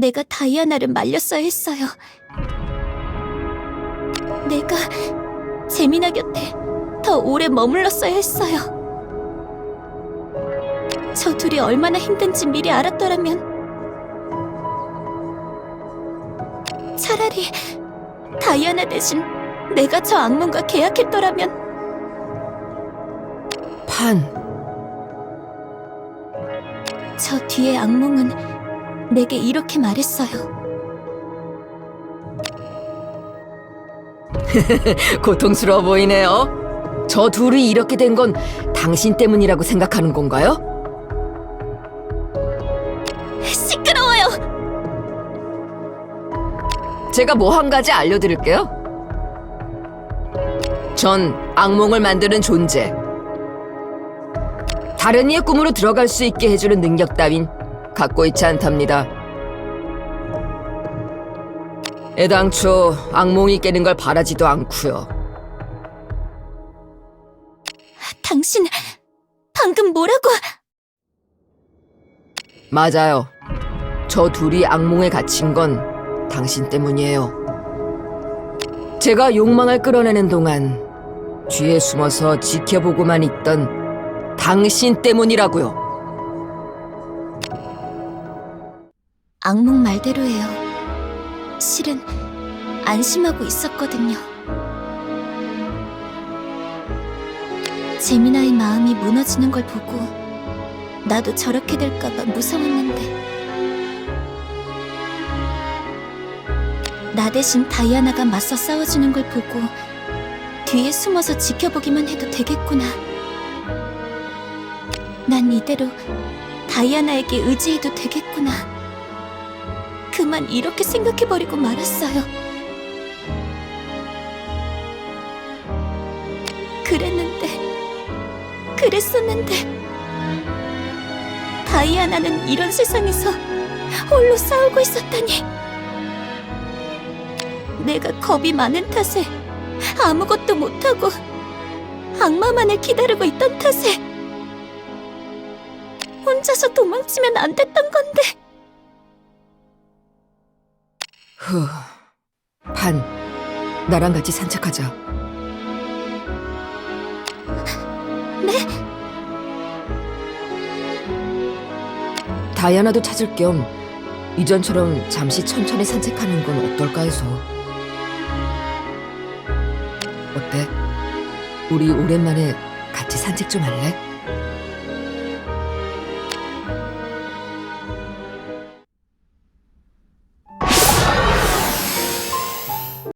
내가 다이아나를 말렸어야 했어요. 내가 재미나 곁에 더 오래 머물렀어야 했어요. 저 둘이 얼마나 힘든지 미리 알았더라면 차라리 다이아나 대신 내가 저 악몽과 계약했더라면 판, 저 뒤에 악몽은 내게 이렇게 말했어요. 고통스러워 보이네요. 저 둘이 이렇게 된 건 당신 때문이라고 생각하는 건가요? 시끄러워요. 제가 뭐 한 가지 알려드릴게요. 전 악몽을 만드는 존재. 다른 이의 꿈으로 들어갈 수 있게 해주는 능력 따윈 갖고 있지 않답니다. 애당초 악몽이 깨는 걸 바라지도 않고요. 당신 방금 뭐라고? 맞아요. 저 둘이 악몽에 갇힌 건 당신 때문이에요. 제가 욕망을 끌어내는 동안 뒤에 숨어서 지켜보고만 있던 당신 때문이라고요. 악몽 말대로예요. 실은 안심하고 있었거든요. 재미나의 마음이 무너지는 걸 보고 나도 저렇게 될까봐 무서웠는데 나 대신 다이아나가 맞서 싸워주는 걸 보고 뒤에 숨어서 지켜보기만 해도 되겠구나. 난 이대로 다이아나에게 의지해도 되겠구나. 그만 이렇게 생각해버리고 말았어요. 그랬는데, 그랬었는데, 다이아나는 이런 세상에서 홀로 싸우고 있었다니. 내가 겁이 많은 탓에 아무것도 못하고 악마만을 기다리고 있던 탓에 혼자서 도망치면 안 됐던 건데. 후, 판, 나랑 같이 산책하자. 네? 다이아나도 찾을 겸 이전처럼 잠시 천천히 산책하는 건 어떨까 해서. 어때? 우리 오랜만에 같이 산책 좀 할래?